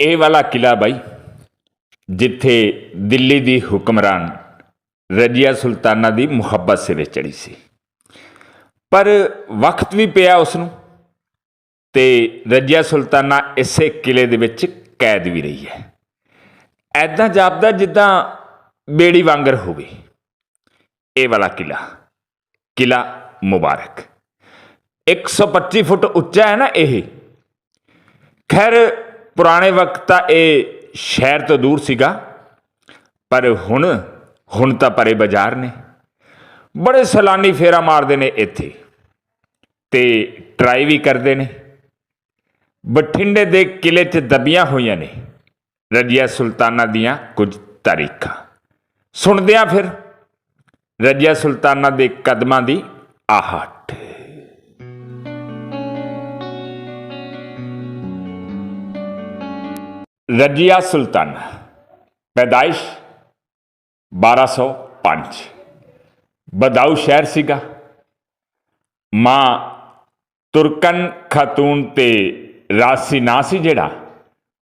ਇਹ ਵਾਲਾ ਕਿਲਾ ਬਾਈ, ਜਿੱਥੇ ਦਿੱਲੀ ਦੀ ਹੁਕਮਰਾਨ ਰਜੀਆ ਸੁਲਤਾਨਾ ਦੀ ਮੁਹੱਬਤ ਸਿਰੇ ਚੜੀ ਸੀ। ਪਰ ਵਕਤ ਵੀ ਪਿਆ ਉਸ ਨੂੰ ਤੇ ਰਜੀਆ ਸੁਲਤਾਨਾ ਇਸੇ ਕਿਲੇ ਦੇ ਵਿੱਚ ਕੈਦ ਵੀ ਰਹੀ ਹੈ। ਐਦਾਂ ਜਾਪਦਾ ਜਿੱਦਾਂ ਬੇੜੀ ਵਾਂਗਰ ਹੋਵੇ। ਇਹ ਵਾਲਾ ਕਿਲਾ ਕਿਲਾ ਮੁਬਾਰਕ। 125 ਫੁੱਟ ਉੱਚਾ ਹੈ ਨਾ ਇਹ। ਖੈਰ ਪੁਰਾਣੇ ਵਕਤ ਤਾਂ ਇਹ ਸ਼ਹਿਰ ਤੋਂ ਦੂਰ ਸੀਗਾ, ਪਰ ਹੁਣ ਹੁਣ ਤਾਂ ਪਰੇ ਬਾਜ਼ਾਰ ਨੇ। ਬੜੇ ਸੈਲਾਨੀ ਫੇਰਾ ਮਾਰਦੇ ਨੇ ਇੱਥੇ ਤੇ ਟਰਾਈ ਵੀ ਕਰਦੇ ਨੇ। ਬਠਿੰਡੇ ਦੇ ਕਿਲੇ 'ਚ ਦਬੀਆਂ ਹੋਈਆਂ ਨੇ ਰਜੀਆ ਸੁਲਤਾਨਾ ਦੀਆਂ ਕੁਝ ਤਾਰੀਖਾਂ। ਸੁਣਦਿਆਂ ਫਿਰ ਰਜੀਆ ਸੁਲਤਾਨਾ ਦੇ ਕਦਮਾਂ ਦੀ ਆਹਟ। ਰਜੀਆ ਸੁਲਤਾਨਾ ਪੈਦਾਇਸ਼ 1205 ਬਦਾਊ ਸ਼ਹਿਰ ਸੀਗਾ ਮਾਂ ਤੁਰਕਨ ਖਾਤੂਨ ਤੇ ਰਾਸੀ ਨਾਂ ਸੀ ਜਿਹੜਾ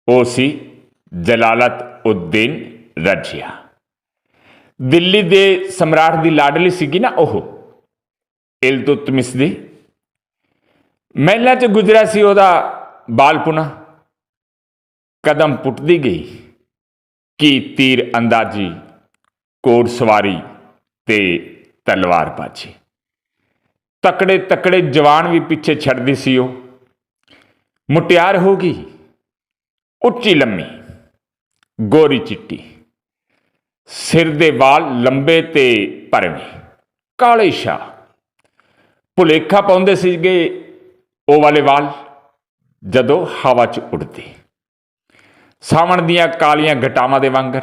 ਉਹ ਸੀ ਜਲਾਲਤ ਉਦੀਨ ਰਜੀਆ ਦਿੱਲੀ ਦੇ ਸਮਰਾਟ ਦੀ ਲਾਡਲੀ ਸੀਗੀ ਨਾ ਉਹ ਇਲਤੁਤਮਿਸ ਦੀ ਮਹਿਲਾਂ 'ਚ ਗੁਜ਼ਰਿਆ ਸੀ ਉਹਦਾ ਬਾਲਪੁਣਾ ਕਦਮ ਪੁੱਟਦੀ ਗਈ ਕਿ ਤੀਰ ਅੰਦਾਜ਼ੀ ਕੋੜ ਸਵਾਰੀ ਤੇ ਤਲਵਾਰਬਾਜ਼ੀ ਤਕੜੇ ਤਕੜੇ ਜਵਾਨ ਵੀ ਪਿੱਛੇ ਛੱਡਦੀ ਸੀ ਉਹ। ਮੁਟਿਆਰ ਹੋ ਗਈ, ਉੱਚੀ ਲੰਮੀ, ਗੋਰੀ ਚਿੱਟੀ, ਸਿਰ ਦੇ ਵਾਲ ਲੰਬੇ ਤੇ ਭਰਵੇਂ ਕਾਲੇ ਸ਼ਾ ਭੁਲੇਖਾ ਪਾਉਂਦੇ ਸੀਗੇ ਉਹ ਵਾਲੇ ਵਾਲ ਜਦੋਂ ਹਵਾ 'ਚ ਉੱਡਦੇ। ਸਾਵਣ ਦੀਆਂ ਕਾਲੀਆਂ ਘਟਾਵਾਂ ਦੇ ਵਾਂਗਰ।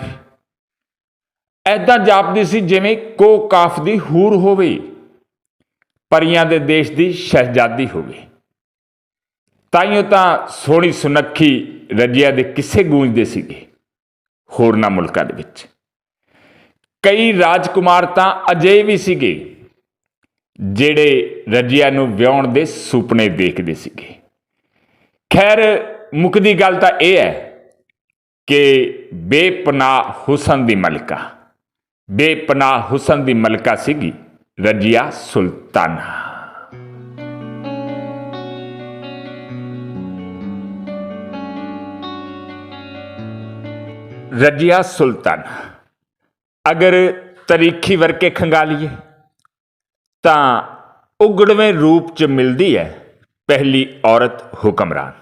ਐਦਾਂ ਜਾਪਦੀ ਸੀ ਜਿਵੇਂ ਕੋ ਕਾਫ ਦੀ ਹੂਰ ਹੋਵੇ, ਪਰੀਆਂ ਦੇ ਦੇਸ਼ ਦੀ ਸ਼ਹਿਜ਼ਾਦੀ ਹੋਵੇ। ਤਾਈਓ ਤਾਂ ਸੋਹਣੀ ਸੁਨੱਖੀ ਰਜਿਆ ਦੇ ਕਿਸੇ ਗੂੰਜਦੇ ਸੀਗੇ, ਹੋਰਨਾਂ ਮੁਲਕਾਂ ਦੇ ਵਿੱਚ। ਕਈ ਰਾਜਕੁਮਾਰ ਤਾਂ ਅਜੇ ਵੀ ਸੀਗੇ, ਜਿਹੜੇ ਰਜੀਆ ਨੂੰ ਵਿਆਹਣ ਦੇ ਸੁਪਨੇ ਦੇਖਦੇ ਸੀਗੇ। ਖੈਰ ਮੁਕਦੀ ਗੱਲ ਤਾਂ ਇਹ ਹੈ ਕਿ ਬੇਪਨਾਹ ਹੁਸਨ ਦੀ ਮਲਕਾ, ਬੇਪਨਾਹ ਹੁਸਨ ਦੀ ਮਲਕਾ ਸੀਗੀ ਰਜੀਆ ਸੁਲਤਾਨਾ। ਰਜੀਆ ਸੁਲਤਾਨ, ਅਗਰ ਤਰੀਖੀ ਵਰਕੇ ਖੰਗਾਲੀਏ, ਤਾਂ ਉਗੜਵੇਂ ਰੂਪ ਚ ਮਿਲਦੀ ਹੈ ਪਹਿਲੀ ਔਰਤ ਹੁਕਮਰਾਨ।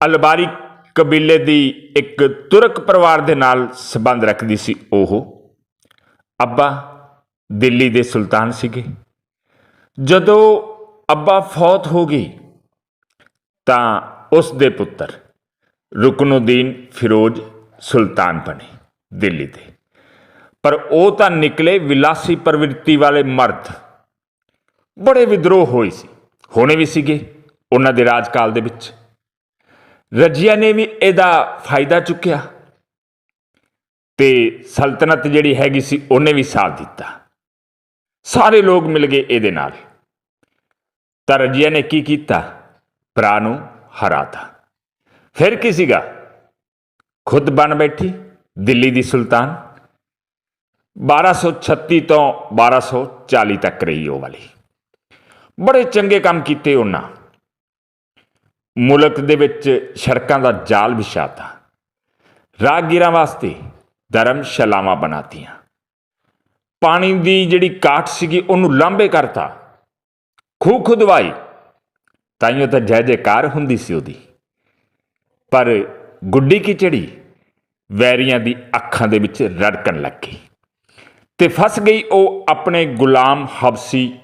ਅਲਬਾਰੀ ਕਬੀਲੇ ਦੀ ਇੱਕ ਤੁਰਕ ਪਰਿਵਾਰ ਦੇ ਨਾਲ ਸੰਬੰਧ ਰੱਖਦੀ ਸੀ ਉਹ। ਅੱਬਾ ਦਿੱਲੀ ਦੇ ਸੁਲਤਾਨ ਸੀਗੇ। ਜਦੋਂ ਅੱਬਾ ਫੌਤ ਹੋ ਗਈ, ਤਾਂ ਉਸ ਦੇ ਪੁੱਤਰ ਰੁਕਨੁਦੀਨ ਫਿਰੋਜ਼ ਸੁਲਤਾਨ ਬਣੇ ਦਿੱਲੀ ਦੇ। ਪਰ ਉਹ ਤਾਂ ਨਿਕਲੇ ਵਿਲਾਸੀ ਪ੍ਰਵਿਰਤੀ ਵਾਲੇ ਮਰਦ। ਬੜੇ ਵਿਦਰੋਹ ਹੋਏ ਸੀ। ਹੋਣੇ ਵੀ ਸੀਗੇ ਉਹਨਾਂ ਦੇ ਰਾਜਕਾਲ ਦੇ ਵਿੱਚ। ਰਜੀਆ ਨੇ ਵੀ ਇਹਦਾ ਫਾਇਦਾ ਚੁੱਕਿਆ ਤੇ ਸਲਤਨਤ ਜਿਹੜੀ ਹੈਗੀ ਸੀ ਉਹਨੇ ਵੀ ਸਾਥ ਦਿੱਤਾ। ਸਾਰੇ ਲੋਕ ਮਿਲ ਗਏ ਇਹਦੇ ਨਾਲ। ਤਾਂ ਰਜੀਆ ਨੇ ਕੀ ਕੀਤਾ? ਭਰਾ ਨੂੰ ਹਰਾਤਾ ਫਿਰ ਕੀ ਸੀਗਾ? ਖੁਦ ਬਣ ਬੈਠੀ, ਦਿੱਲੀ ਦੀ ਸੁਲਤਾਨ। 1236 ਤੋਂ 1240 ਤੱਕ ਰਹੀ ਉਹ ਵਾਲੀ। ਬੜੇ ਚੰਗੇ ਕੰਮ ਕੀਤੇ ਉਹਨਾਂ। ਮੁਲਕ ਦੇ ਵਿੱਚ ਸੜਕਾਂ ਦਾ ਜਾਲ ਵਿਛਾਤਾ। ਰਾਗੀਰਾਂ ਵਾਸਤੇ ਧਰਮਸ਼ਾਲਾਵਾਂ ਬਣਾਤੀਆਂ। ਪਾਣੀ ਦੀ ਜਿਹੜੀ ਕਾਠ ਸੀਗੀ, ਉਹਨੂੰ ਲਾਂਬੇ ਕਰਤਾ। ਖੂਹ ਖੁਦਵਾਈ। ਤਾਈਓ ਤਾਂ ਜੈ ਜੈਕਾਰ ਹੁੰਦੀ ਸੀ ਉਹਦੀ। ਪਰ ਗੁੱਡੀ ਕੀ ਚੜੀ? ਵੈਰੀਆਂ ਦੀ ਅੱਖਾਂ ਦੇ ਵਿੱਚ ਰੜਕਣ ਲੱਗੀ। ਤੇ ਫਸ ਗਈ ਉਹ ਆਪਣੇ ਗੁਲਾਮ ਹਬਸੀ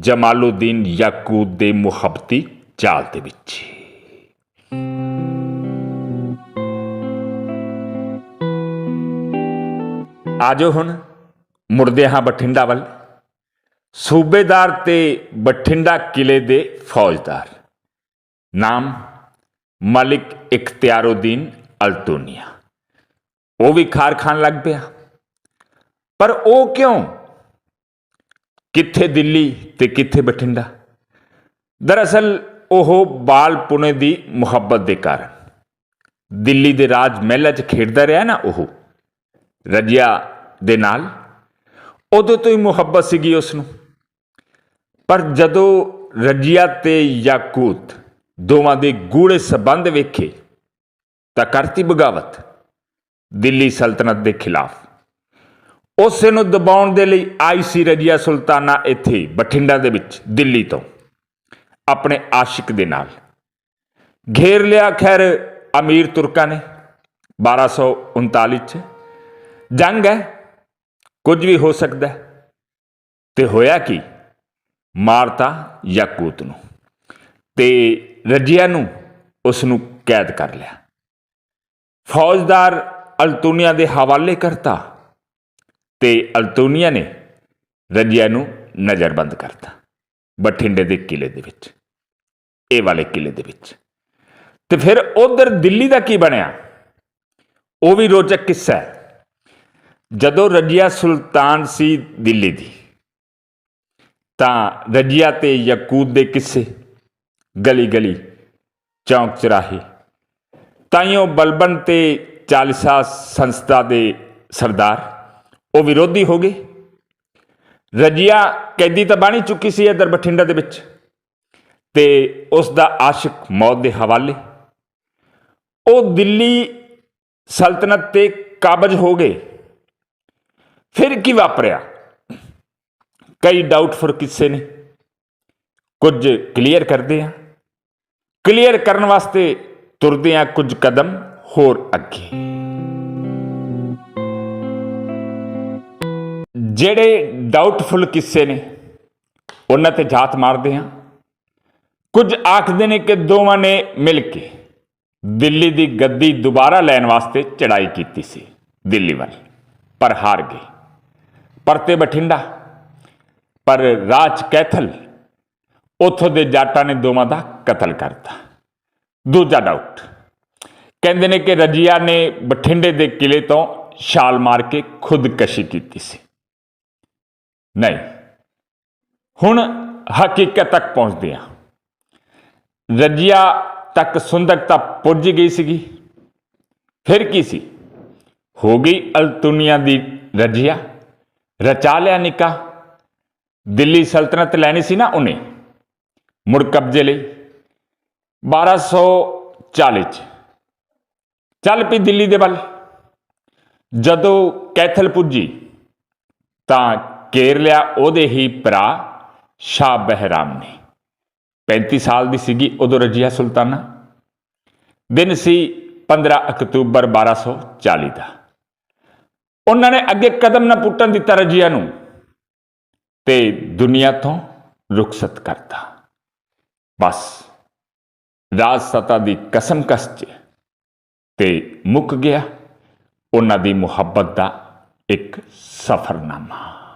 ਜਮਾਲਉਦੀਨ ਯਾਕੂਤ ਦੇ ਮੁਹੱਬਤੀ ਚਾਲ ਦੇ ਵਿੱਚ। ਆਜੋ ਹੁਣ, ਮੁੜਦੇ ਹਾਂ ਬਠਿੰਡਾ ਵੱਲ। ਸੂਬੇਦਾਰ ਤੇ ਬਠਿੰਡਾ ਕਿਲੇ ਦੇ ਫੌਜਦਾਰ। ਨਾਮ ਮਲਿਕ ਇਖਤਿਆਰਉਦੀਨ ਅਲਤੂਨੀਆ। ਉਹ ਵੀ ਖਾਰ ਖਾਨ ਲੱਗ ਪਿਆ। ਪਰ ਉਹ ਕਿਉਂ? ਕਿੱਥੇ ਦਿੱਲੀ ਤੇ ਕਿੱਥੇ ਬਠਿੰਡਾ? ਦਰਅਸਲ ਉਹ ਬਾਲ ਪੁਣੇ ਦੀ ਮੁਹੱਬਤ ਦੇ ਕਾਰਨ। ਦਿੱਲੀ ਦੇ ਰਾਜ ਮਹਿਲਾਂ 'ਚ ਖੇਡਦਾ ਰਿਹਾ ਨਾ ਉਹ। ਰਜਿਆ ਦੇ ਨਾਲ, ਉਦੋਂ ਤੋਂ ਹੀ ਮੁਹੱਬਤ ਸੀਗੀ ਉਸ ਨੂੰ ਪਰ ਜਦੋਂ ਰਜੀਆ ਤੇ ਯਾਕੂਤ ਦੋਵਾਂ ਦੇ ਗੂੜੇ ਸਬੰਧ ਵੇਖੇ, ਤਾਂ ਕਰਤੀ ਬਗਾਵਤ ਦਿੱਲੀ ਸਲਤਨਤ ਦੇ ਖਿਲਾਫ। ਉਸੇ ਨੂੰ ਦਬਾਉਣ ਦੇ ਲਈ ਆਈ ਸੀ ਰਜੀਆ ਸੁਲਤਾਨਾ ਇੱਥੇ ਬਠਿੰਡਾ ਦੇ ਵਿੱਚ, ਦਿੱਲੀ ਤੋਂ, ਆਪਣੇ ਆਸ਼ਿਕ ਦੇ ਨਾਲ। ਘੇਰ ਲਿਆ ਖੈਰ ਅਮੀਰ ਤੁਰਕਾਂ ਨੇ 1239 ਚ। ਜੰਗ ਹੈ। ਕੁਝ ਵੀ ਹੋ ਸਕਦਾ ਹੈ। ਤੇ ਹੋਇਆ ਕੀ? ਮਾਰਤਾ ਯਾਕੂਤ ਨੂੰ ਤੇ ਰਜੀਆ ਨੂੰ ਉਸ ਨੂੰ ਕੈਦ ਕਰ ਲਿਆ। ਫੌਜਦਾਰ ਅਲਤੂਨੀਆ ਦੇ ਹਵਾਲੇ ਕਰਤਾ ਤੇ ਅਲਤੂਨੀਆ ਨੇ ਰਜੀਆ ਨੂੰ ਨਜ਼ਰਬੰਦ ਕਰਤਾ ਬਠਿੰਡੇ ਦੇ ਕਿਲੇ ਦੇ ਵਿੱਚ, ਇਹ ਵਾਲੇ ਕਿਲੇ ਦੇ ਵਿੱਚ। ਤੇ ਫਿਰ ਉਧਰ ਦਿੱਲੀ ਦਾ ਕੀ ਬਣਿਆ? ਉਹ ਵੀ ਰੋਚਕ ਕਿੱਸਾ ਹੈ। ਜਦੋਂ ਰਜੀਆ ਸੁਲਤਾਨ ਸੀ ਦਿੱਲੀ ਦੀ, ਤਾਂ ਰਜੀਆ ਤੇ ਯਕੂਦ ਦੇ ਕਿੱਸੇ ਗਲੀ ਗਲੀ ਚੌਂਕ ਚਰਾਹੇ, ਤਾਈਓ ਬਲਬਨ ਤੇ ਚਾਲਿਸਾ ਸੰਸਥਾ ਦੇ ਸਰਦਾਰ, ਉਹ ਵਿਰੋਧੀ ਹੋ ਗਏ। ਰਜੀਆ ਕੈਦੀ ਤਾਂ ਬਣ ਚੁੱਕੀ ਸੀ ਇਧਰ ਬਠਿੰਡਾ ਦੇ ਵਿੱਚ ਤੇ ਉਸ ਦਾ ਆਸ਼ਿਕ ਮੌਤ ਦੇ ਹਵਾਲੇ। ਉਹ ਦਿੱਲੀ ਸਲਤਨਤ ਤੇ ਕਾਬਜ ਹੋ ਗਏ। ਫਿਰ ਕੀ ਵਾਪਰਿਆ? ਕਈ ਡਾਊਟਫੁਲ ਕਿੱਸੇ ਨੇ? ਕੁਝ ਕਲੀਅਰ ਕਰਦੇ ਆ। ਕਲੀਅਰ ਕਰਨ ਵਾਸਤੇ ਤੁਰਦੇ ਆ ਕੁਝ ਕਦਮ ਹੋਰ ਅੱਗੇ। ਜਿਹੜੇ ਡਾਊਟਫੁਲ ਕਿੱਸੇ ਨੇ, ਉਹਨਾਂ ਤੇ ਜਾਤ ਮਾਰਦੇ ਆ। ਕੁਝ ਆਖਦੇ ਨੇ ਕਿ ਦੋਵਾਂ ਨੇ ਮਿਲ ਕੇ ਦਿੱਲੀ ਦੀ ਗੱਦੀ ਦੁਬਾਰਾ ਲੈਣ ਵਾਸਤੇ ਚੜਾਈ ਕੀਤੀ ਸੀ, ਦਿੱਲੀ ਵੱਲ, ਪਰ ਹਾਰ ਗਏ। ਪਰਤੇ ਬਠਿੰਡਾ, ਪਰ ਰਾਜ ਕੈਥਲ, ਉਥੋਂ ਦੇ ਜਾਟਾਂ ਨੇ ਦੋਵਾਂ ਦਾ ਕਤਲ ਕਰਤਾ। ਦੂਜਾ ਡਾਊਟ ਕਹਿੰਦੇ ਨੇ ਕਿ ਰਜੀਆ ਨੇ ਬਠਿੰਡੇ ਦੇ ਕਿਲੇ ਤੋਂ ਛਾਲ ਮਾਰ ਕੇ ਖੁਦਕਸ਼ੀ ਕੀਤੀ ਸੀ। ਨਹੀਂ, ਹੁਣ ਹਕੀਕਤ ਤੱਕ ਪਹੁੰਚਦੇ ਹਾਂ। ਰਜੀਆ ਤੱਕ ਸੁੰਦਰਤਾ ਪੁੱਜ ਗਈ ਸੀਗੀ। ਫਿਰ ਕੀ ਸੀ? ਹੋ ਗਈ ਅਲਤੁਨੀਆ ਦੀ ਰਜੀਆ। ਰਚਾ ਲਿਆ ਨਿੱਕਾ ਦਿੱਲੀ ਸਲਤਨਤ ਲੈਣੀ ਸੀ ਨਾ ਉਹਨੇ ਮੁੜ ਕਬਜ਼ੇ ਲਈ 1240 ਚ ਚੱਲ ਪਈ ਦਿੱਲੀ ਦੇ ਵੱਲ ਜਦੋਂ ਕੈਥਲ ਪੁੱਜੀ ਤਾਂ ਘੇਰ ਲਿਆ ਉਹਦੇ ਹੀ ਭਰਾ ਸ਼ਾਹ ਬਹਿਰਾਮ ਨੇ 35 ਸਾਲ ਦੀ ਸੀਗੀ ਉਦੋਂ ਰਜੀਆ ਸੁਲਤਾਨਾ ਦਿਨ ਸੀ 15 ਅਕਤੂਬਰ 1240 ਦਾ ਉਹਨਾਂ ਨੇ ਅੱਗੇ ਕਦਮ ਨਾ ਪੁੱਟਣ ਦਿੱਤਾ ਰਜੀਆ ਨੂੰ। ਤੇ ਦੁਨੀਆ ਤੋਂ ਰੁਖਸਤ ਕਰਤਾ। ਬਸ ਰਾਜ ਸਤਾ ਦੀ ਕਸਮ ਕਸ ਚ ਤੇ ਮੁੱਕ ਗਿਆ। ਉਹਨਾਂ ਦੀ ਮੁਹੱਬਤ ਦਾ ਇੱਕ ਸਫਰਨਾਮਾ।